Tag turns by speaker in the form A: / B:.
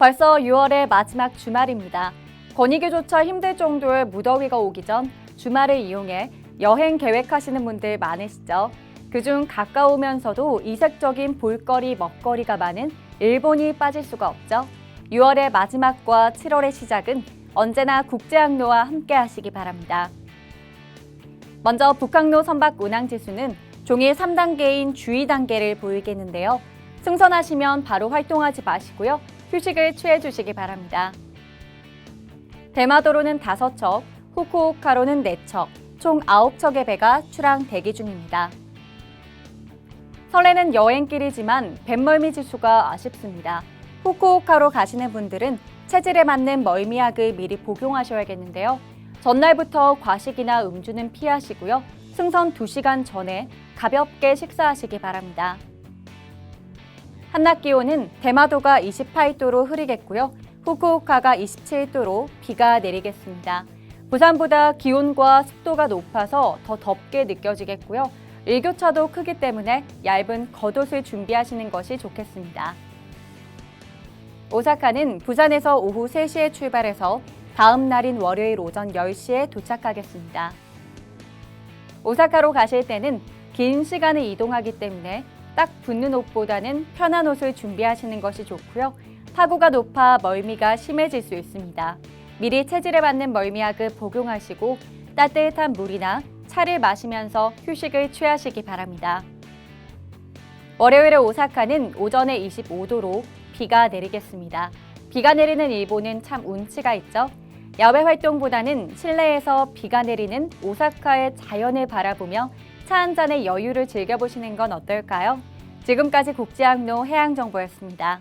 A: 벌써 6월의 마지막 주말입니다. 거니기조차 힘들 정도의 무더위가 오기 전 주말을 이용해 여행 계획하시는 분들 많으시죠? 그중 가까우면서도 이색적인 볼거리, 먹거리가 많은 일본이 빠질 수가 없죠. 6월의 마지막과 7월의 시작은 언제나 국제항로와 함께 하시기 바랍니다. 먼저 북항로 선박 운항 지수는 종이 3단계인 주의 단계를 보이겠는데요. 승선하시면 바로 활동하지 마시고요. 휴식을 취해 주시기 바랍니다. 대마도로는 5척, 후쿠오카로는 4척, 총 9척의 배가 출항 대기 중입니다. 설레는 여행길이지만 뱃멀미 지수가 아쉽습니다. 후쿠오카로 가시는 분들은 체질에 맞는 멀미약을 미리 복용하셔야겠는데요. 전날부터 과식이나 음주는 피하시고요. 승선 2시간 전에 가볍게 식사하시기 바랍니다. 한낮 기온은 대마도가 28도로 흐리겠고요. 후쿠오카가 27도로 비가 내리겠습니다. 부산보다 기온과 습도가 높아서 더 덥게 느껴지겠고요. 일교차도 크기 때문에 얇은 겉옷을 준비하시는 것이 좋겠습니다. 오사카는 부산에서 오후 3시에 출발해서 다음 날인 월요일 오전 10시에 도착하겠습니다. 오사카로 가실 때는 긴 시간을 이동하기 때문에 딱 붙는 옷보다는 편한 옷을 준비하시는 것이 좋고요. 타구가 높아 멀미가 심해질 수 있습니다. 미리 체질에 맞는 멀미약을 복용하시고 따뜻한 물이나 차를 마시면서 휴식을 취하시기 바랍니다. 월요일에 오사카는 오전에 25도로 비가 내리겠습니다. 비가 내리는 일본은 참 운치가 있죠. 야외 활동보다는 실내에서 비가 내리는 오사카의 자연을 바라보며 차 한 잔의 여유를 즐겨보시는 건 어떨까요? 지금까지 국제항로 해양정보였습니다.